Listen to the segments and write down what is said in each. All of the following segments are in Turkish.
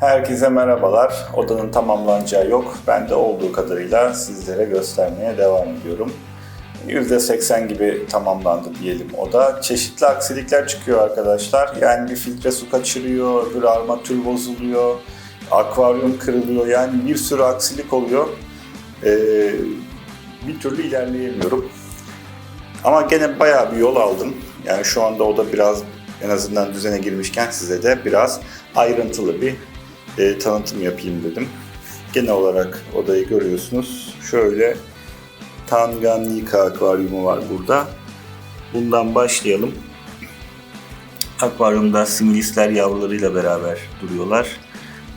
Herkese merhabalar. Odanın tamamlanacağı yok. Ben de olduğu kadarıyla sizlere göstermeye devam ediyorum. %80 gibi tamamlandı diyelim oda. Çeşitli aksilikler çıkıyor arkadaşlar. Yani bir filtre su kaçırıyor, bir armatür bozuluyor, akvaryum kırılıyor. Yani bir sürü aksilik oluyor. Ee, bir türlü ilerleyemiyorum. Ama gene bayağı bir yol aldım. Yani şu anda o da biraz en azından düzene girmişken size de biraz ayrıntılı bir e, tanıtım yapayım dedim. Genel olarak odayı görüyorsunuz. Şöyle Tanganyika akvaryumu var burada. Bundan başlayalım. Akvaryumda similisler yavrularıyla beraber duruyorlar.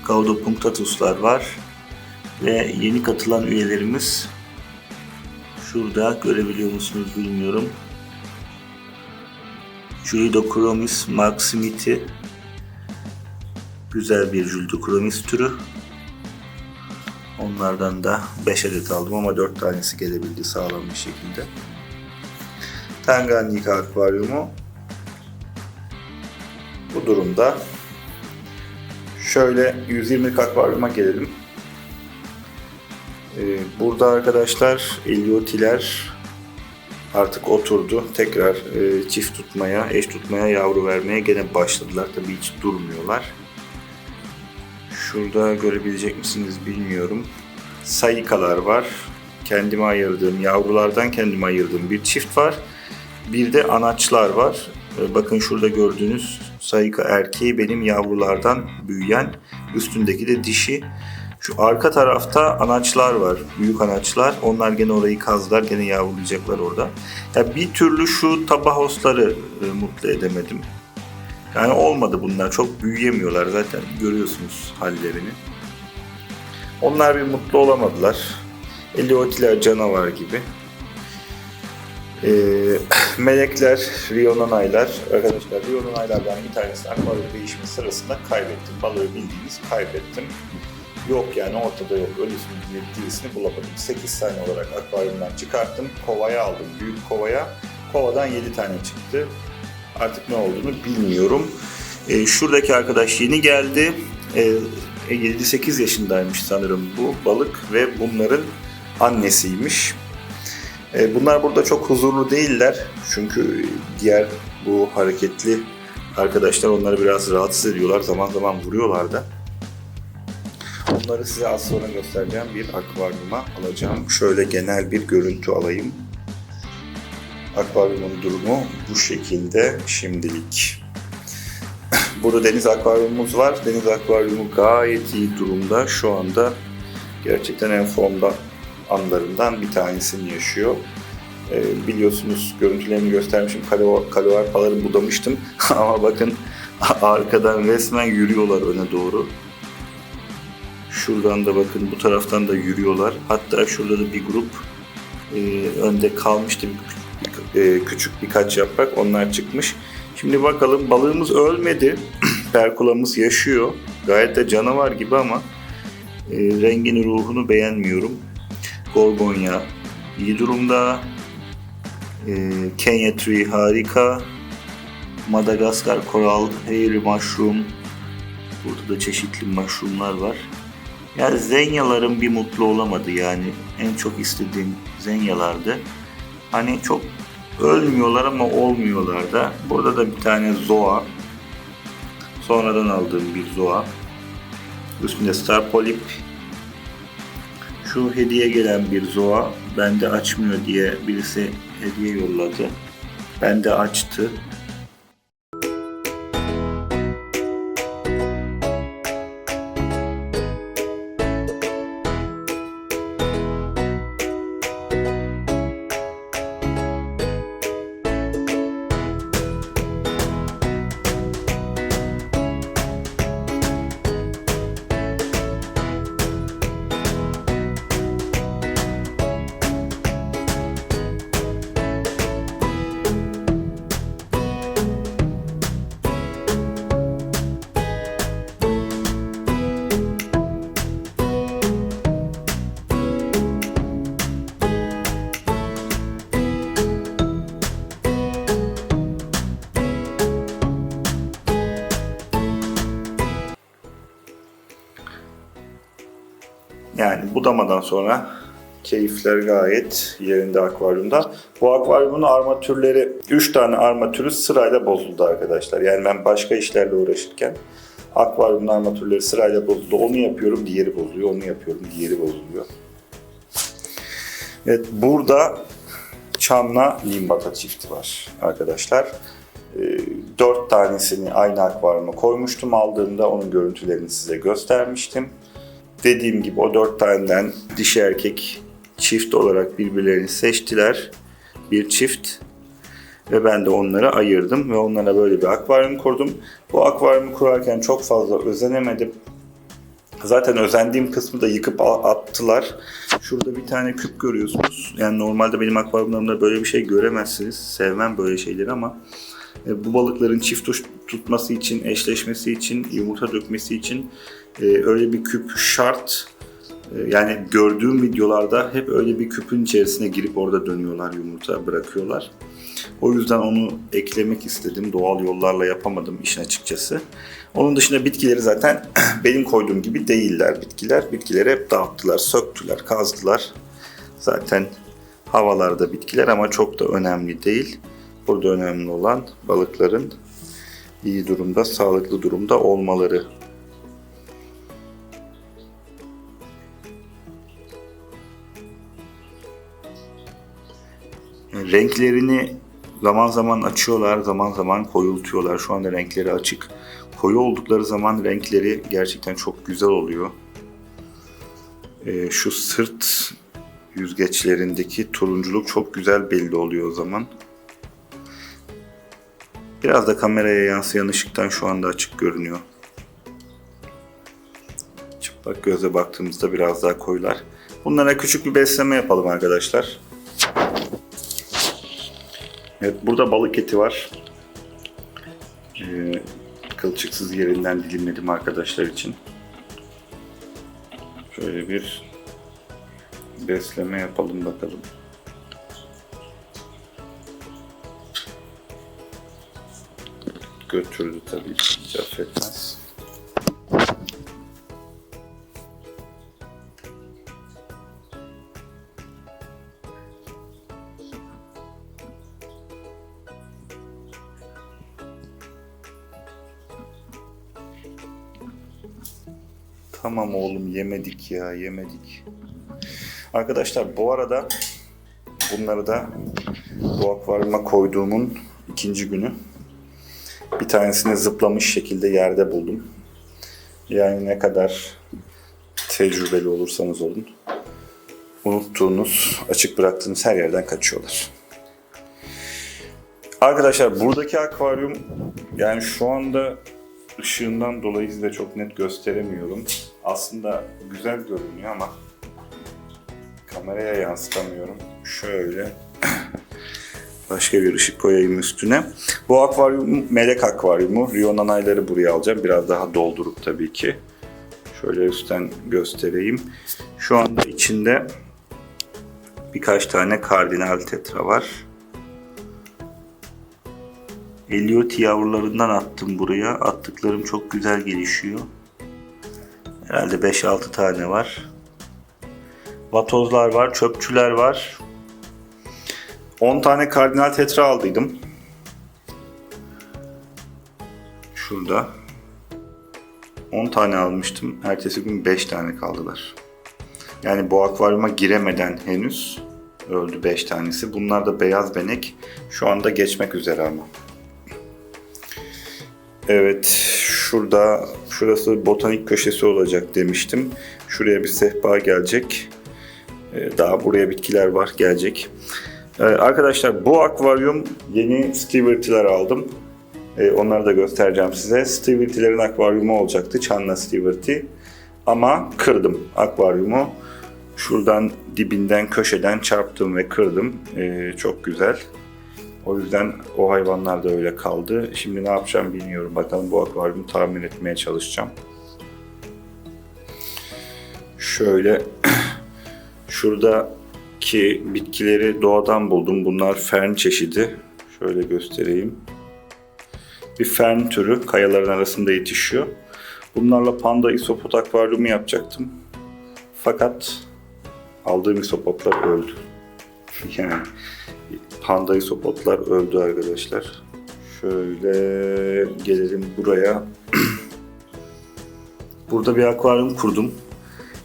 Gaudopunctatuslar var. Ve yeni katılan üyelerimiz Şurada görebiliyor musunuz bilmiyorum. Julidochromis maximiti güzel bir Julidochromis türü. Onlardan da 5 adet aldım ama 4 tanesi gelebildi sağlam bir şekilde. Tanganyika akvaryumu bu durumda. Şöyle 120 akvaryuma gelelim. Ee, Burada arkadaşlar eliotiler artık oturdu. Tekrar e, çift tutmaya, eş tutmaya, yavru vermeye gene başladılar. Tabii hiç durmuyorlar. Şurada görebilecek misiniz bilmiyorum. Sayikalar var. Kendime ayırdığım, yavrulardan kendime ayırdığım bir çift var. Bir de anaçlar var. Ee, Bakın şurada gördüğünüz sayika erkeği benim yavrulardan büyüyen, üstündeki de dişi. Şu arka tarafta anaçlar var, büyük anaçlar. Onlar gene orayı kazdılar, gene yavrulayacaklar orada. Ya bir türlü şu tabahosları e, mutlu edemedim. Yani olmadı bunlar, çok büyüyemiyorlar zaten görüyorsunuz hallerini. Onlar bir mutlu olamadılar. Eliotiler canavar gibi. Ee, melekler, Riononaylar. Arkadaşlar Riononaylardan bir tanesi akvaryum değişimi sırasında kaybettim. Balığı bildiğiniz kaybettim. Yok yani ortada yok. Ölüsünü dirisini bulamadım. 8 tane olarak akvaryumdan çıkarttım. Kovaya aldım. Büyük kovaya. Kovadan 7 tane çıktı. Artık ne olduğunu bilmiyorum. Ee, şuradaki arkadaş yeni geldi. Ee, 7-8 yaşındaymış sanırım bu balık ve bunların annesiymiş. Ee, bunlar burada çok huzurlu değiller. Çünkü diğer bu hareketli arkadaşlar onları biraz rahatsız ediyorlar. Zaman zaman vuruyorlar da. Bunları size az sonra göstereceğim bir akvaryuma alacağım. Şöyle genel bir görüntü alayım. Akvaryumun durumu bu şekilde şimdilik. Burada deniz akvaryumumuz var. Deniz akvaryumu gayet iyi durumda. Şu anda gerçekten en formda anlarından bir tanesini yaşıyor. Ee, biliyorsunuz görüntülerini göstermişim. Kalo, kaloarpaları budamıştım. Ama bakın arkadan resmen yürüyorlar öne doğru. Şuradan da bakın bu taraftan da yürüyorlar. Hatta şurada da bir grup e, önde kalmıştı. Bir- e, küçük birkaç yaprak onlar çıkmış. Şimdi bakalım balığımız ölmedi. Perkulamız yaşıyor. Gayet de canavar gibi ama e, rengini ruhunu beğenmiyorum. Gorgonya iyi durumda. E, Kenya Tree harika. Madagaskar Coral, Hairy Mushroom. Burada da çeşitli mushroomlar var. Ya zenyalarım bir mutlu olamadı yani. En çok istediğim zenyalardı. Hani çok ölmüyorlar ama olmuyorlar da. Burada da bir tane zoa. Sonradan aldığım bir zoa. Üstünde star polip. Şu hediye gelen bir zoa. Bende açmıyor diye birisi hediye yolladı. Bende açtı. Budamadan sonra keyifler gayet yerinde akvaryumda. Bu akvaryumun armatürleri, 3 tane armatürü sırayla bozuldu arkadaşlar. Yani ben başka işlerle uğraşırken akvaryumun armatürleri sırayla bozuldu. Onu yapıyorum, diğeri bozuluyor. Onu yapıyorum, diğeri bozuluyor. Evet, burada Çam'la Limbata çifti var arkadaşlar. Ee, Dört tanesini aynı akvaryuma koymuştum. Aldığımda onun görüntülerini size göstermiştim. Dediğim gibi o dört taneden dişi erkek çift olarak birbirlerini seçtiler. Bir çift ve ben de onları ayırdım ve onlara böyle bir akvaryum kurdum. Bu akvaryumu kurarken çok fazla özenemedim. Zaten özendiğim kısmı da yıkıp attılar. Şurada bir tane küp görüyorsunuz. Yani normalde benim akvaryumlarımda böyle bir şey göremezsiniz. Sevmem böyle şeyleri ama e, bu balıkların çift tutması için, eşleşmesi için, yumurta dökmesi için e, öyle bir küp şart. E, Yani gördüğüm videolarda hep öyle bir küpün içerisine girip orada dönüyorlar, yumurta bırakıyorlar. O yüzden onu eklemek istedim. Doğal yollarla yapamadım işin açıkçası. Onun dışında bitkileri zaten benim koyduğum gibi değiller bitkiler. Bitkileri hep dağıttılar, söktüler, kazdılar. Zaten havalarda bitkiler ama çok da önemli değil. Burada önemli olan balıkların iyi durumda, sağlıklı durumda olmaları. Renklerini zaman zaman açıyorlar, zaman zaman koyultuyorlar. Şu anda renkleri açık. Koyu oldukları zaman renkleri gerçekten çok güzel oluyor. Ee, şu sırt yüzgeçlerindeki turunculuk çok güzel belli oluyor o zaman. Biraz da kameraya yansıyan ışıktan şu anda açık görünüyor. Çıplak göze baktığımızda biraz daha koyular. Bunlara küçük bir besleme yapalım arkadaşlar. Evet burada balık eti var. Ee, kılçıksız yerinden dilimledim arkadaşlar için. Şöyle bir besleme yapalım bakalım. Götürdü tabii hiç affetmez. Tamam oğlum yemedik ya yemedik. Arkadaşlar bu arada bunları da bu akvaryuma koyduğumun ikinci günü. Bir tanesini zıplamış şekilde yerde buldum. Yani ne kadar tecrübeli olursanız olun. Unuttuğunuz, açık bıraktığınız her yerden kaçıyorlar. Arkadaşlar buradaki akvaryum yani şu anda ışığından dolayı size çok net gösteremiyorum. Aslında güzel görünüyor ama kameraya yansıtamıyorum. Şöyle başka bir ışık koyayım üstüne. Bu akvaryum melek akvaryumu. Rio nanayları buraya alacağım. Biraz daha doldurup tabii ki. Şöyle üstten göstereyim. Şu anda içinde birkaç tane kardinal tetra var. Eliot yavrularından attım buraya. Attıklarım çok güzel gelişiyor. Herhalde 5-6 tane var. Vatozlar var, çöpçüler var. 10 tane kardinal tetra aldıydım. Şurada. 10 tane almıştım. Ertesi gün 5 tane kaldılar. Yani bu akvaryuma giremeden henüz öldü 5 tanesi. Bunlar da beyaz benek. Şu anda geçmek üzere ama. Evet, şurada, şurası botanik köşesi olacak demiştim. Şuraya bir sehpa gelecek. Ee, Daha buraya bitkiler var, gelecek. Ee, Arkadaşlar bu akvaryum yeni Stewart'ler aldım. Ee, Onları da göstereceğim size. Stewart'lerin akvaryumu olacaktı, Çanla Stewart'i. Ama kırdım akvaryumu. Şuradan dibinden, köşeden çarptım ve kırdım. Çok güzel. O yüzden o hayvanlar da öyle kaldı. Şimdi ne yapacağım bilmiyorum. Bakalım bu akvaryumu tahmin etmeye çalışacağım. Şöyle şuradaki bitkileri doğadan buldum. Bunlar fern çeşidi. Şöyle göstereyim. Bir fern türü kayaların arasında yetişiyor. Bunlarla panda isopod akvaryumu yapacaktım. Fakat aldığım isopotlar öldü. yani panda isopotlar öldü arkadaşlar. Şöyle gelelim buraya. Burada bir akvaryum kurdum.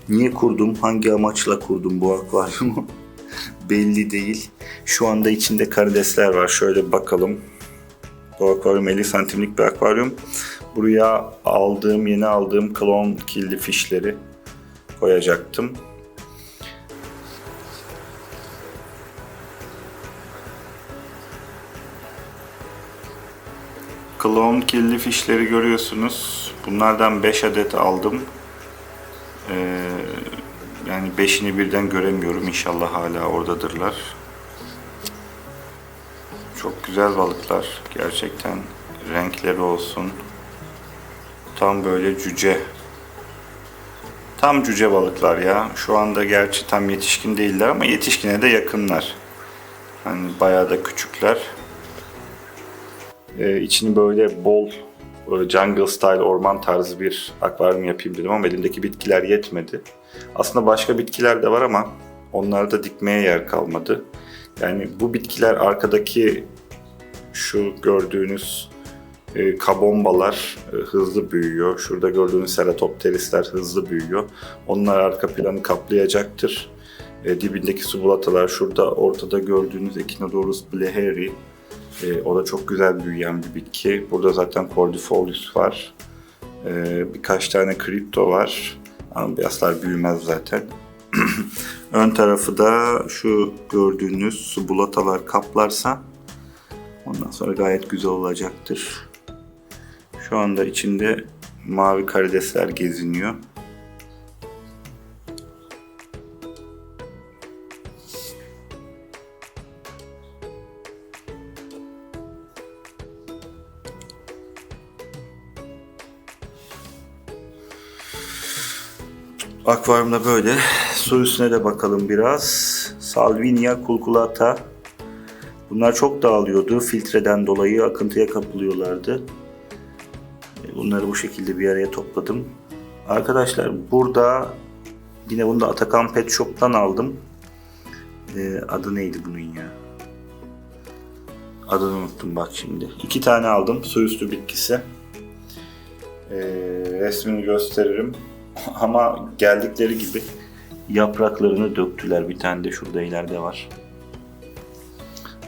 Niye kurdum? Hangi amaçla kurdum bu akvaryumu? Belli değil. Şu anda içinde karidesler var. Şöyle bakalım. Bu akvaryum 50 santimlik bir akvaryum. Buraya aldığım, yeni aldığım klon killi fişleri koyacaktım. Klon kirli fişleri görüyorsunuz. Bunlardan 5 adet aldım. Ee, yani 5'ini birden göremiyorum. İnşallah hala oradadırlar. Çok güzel balıklar. Gerçekten renkleri olsun. Tam böyle cüce. Tam cüce balıklar ya. Şu anda gerçi tam yetişkin değiller ama yetişkine de yakınlar. Hani bayağı da küçükler. Ee, içini böyle bol böyle jungle style orman tarzı bir akvaryum yapayım dedim ama elimdeki bitkiler yetmedi. Aslında başka bitkiler de var ama onlarda dikmeye yer kalmadı. Yani bu bitkiler arkadaki şu gördüğünüz e, kabombalar e, hızlı büyüyor. Şurada gördüğünüz seratopterisler hızlı büyüyor. Onlar arka planı kaplayacaktır. E, dibindeki subulatalar şurada ortada gördüğünüz Echinodorus bleheri e, o da çok güzel büyüyen bir bitki. Burada zaten Cordifolius var. E, birkaç tane Crypto var. Ama beyazlar büyümez zaten. Ön tarafı da şu gördüğünüz subulatalar kaplarsa ondan sonra gayet güzel olacaktır. Şu anda içinde mavi karidesler geziniyor. Akvaryumda böyle. Su üstüne de bakalım biraz. Salvinia culculata. Bunlar çok dağılıyordu. Filtreden dolayı akıntıya kapılıyorlardı. E, Bunları bu şekilde bir araya topladım. Arkadaşlar burada yine bunu da Atakan Pet Shop'tan aldım. Ee, adı neydi bunun ya? Adını unuttum bak şimdi. İki tane aldım. Su üstü bitkisi. Ee, resmini gösteririm. Ama geldikleri gibi yapraklarını döktüler. Bir tane de şurada ileride var.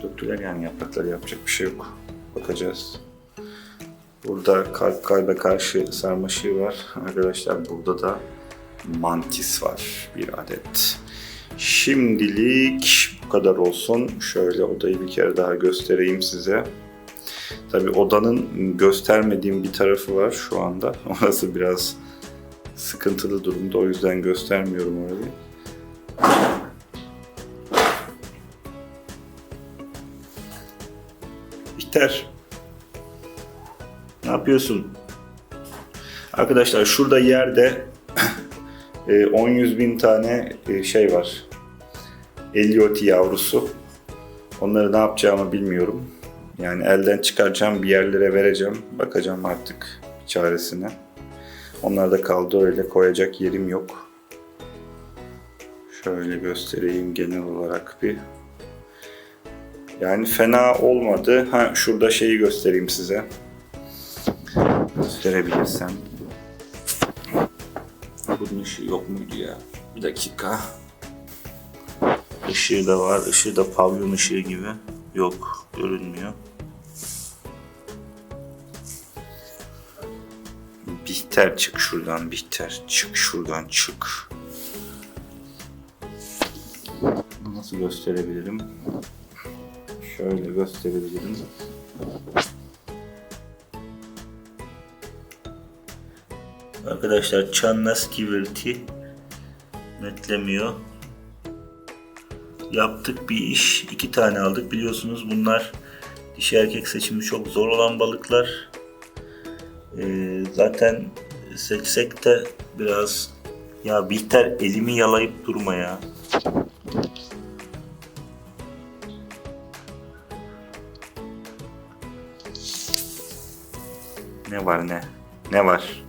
Döktüler yani yaprakları yapacak bir şey yok. Bakacağız. Burada kalp kalbe karşı sarmaşığı var. Arkadaşlar burada da mantis var bir adet. Şimdilik bu kadar olsun. Şöyle odayı bir kere daha göstereyim size. Tabi odanın göstermediğim bir tarafı var şu anda. Orası biraz sıkıntılı durumda o yüzden göstermiyorum orayı. Biter. Ne yapıyorsun? Arkadaşlar şurada yerde e, 10-100 bin tane e, şey var. Elioti yavrusu. Onları ne yapacağımı bilmiyorum. Yani elden çıkaracağım, bir yerlere vereceğim. Bakacağım artık çaresine. Onlar da kaldı öyle koyacak yerim yok. Şöyle göstereyim genel olarak bir. Yani fena olmadı. Ha şurada şeyi göstereyim size. Gösterebilirsem. Bunun ışığı yok muydu ya? Bir dakika. Işığı da var. Işığı da pavyon ışığı gibi. Yok. Görünmüyor. Bihter çık şuradan Bihter. Çık şuradan çık. Nasıl gösterebilirim? Şöyle gösterebilirim. Arkadaşlar Channa Stiverty netlemiyor. Yaptık bir iş. iki tane aldık. Biliyorsunuz bunlar dişi erkek seçimi çok zor olan balıklar. Ee, zaten seçsek de biraz ya Bihter elimi yalayıp durma ya. Ne var ne? Ne var?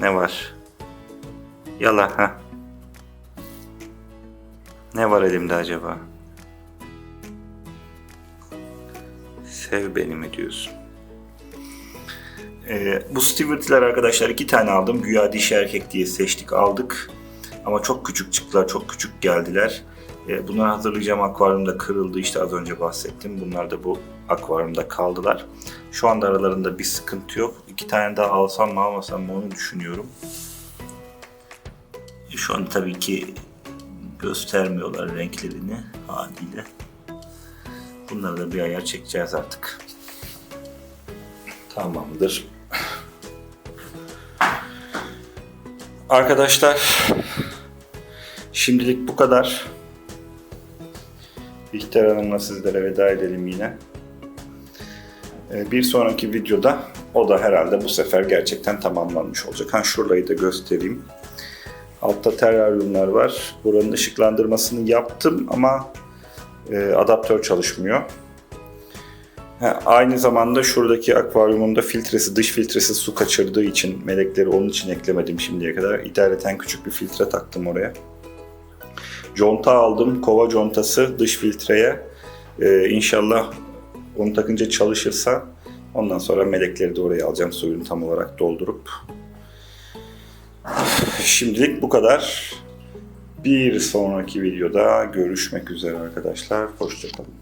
Ne var? Yala ha. Ne var elimde acaba? Sev beni mi diyorsun? Ee, bu Stewart'ler arkadaşlar iki tane aldım. Güya dişi erkek diye seçtik aldık. Ama çok küçük çıktılar, çok küçük geldiler. Ee, bunları hazırlayacağım akvaryumda kırıldı işte az önce bahsettim. Bunlar da bu akvaryumda kaldılar. Şu anda aralarında bir sıkıntı yok. İki tane daha alsam mı almasam mı onu düşünüyorum. Şu an tabii ki göstermiyorlar renklerini haliyle. Bunları da bir ayar çekeceğiz artık. Tamamdır. Arkadaşlar şimdilik bu kadar. Bihter Hanım'la sizlere veda edelim yine. Ee, Bir sonraki videoda o da herhalde bu sefer gerçekten tamamlanmış olacak. Ha şurayı da göstereyim. Altta teraryumlar var. Buranın ışıklandırmasını yaptım ama e, adaptör çalışmıyor. Aynı zamanda şuradaki akvaryumun da filtresi, dış filtresi su kaçırdığı için melekleri onun için eklemedim şimdiye kadar. İdareten küçük bir filtre taktım oraya. Conta aldım, kova contası dış filtreye. Ee, inşallah onu takınca çalışırsa ondan sonra melekleri de oraya alacağım suyunu tam olarak doldurup. Şimdilik bu kadar. Bir sonraki videoda görüşmek üzere arkadaşlar. Hoşçakalın.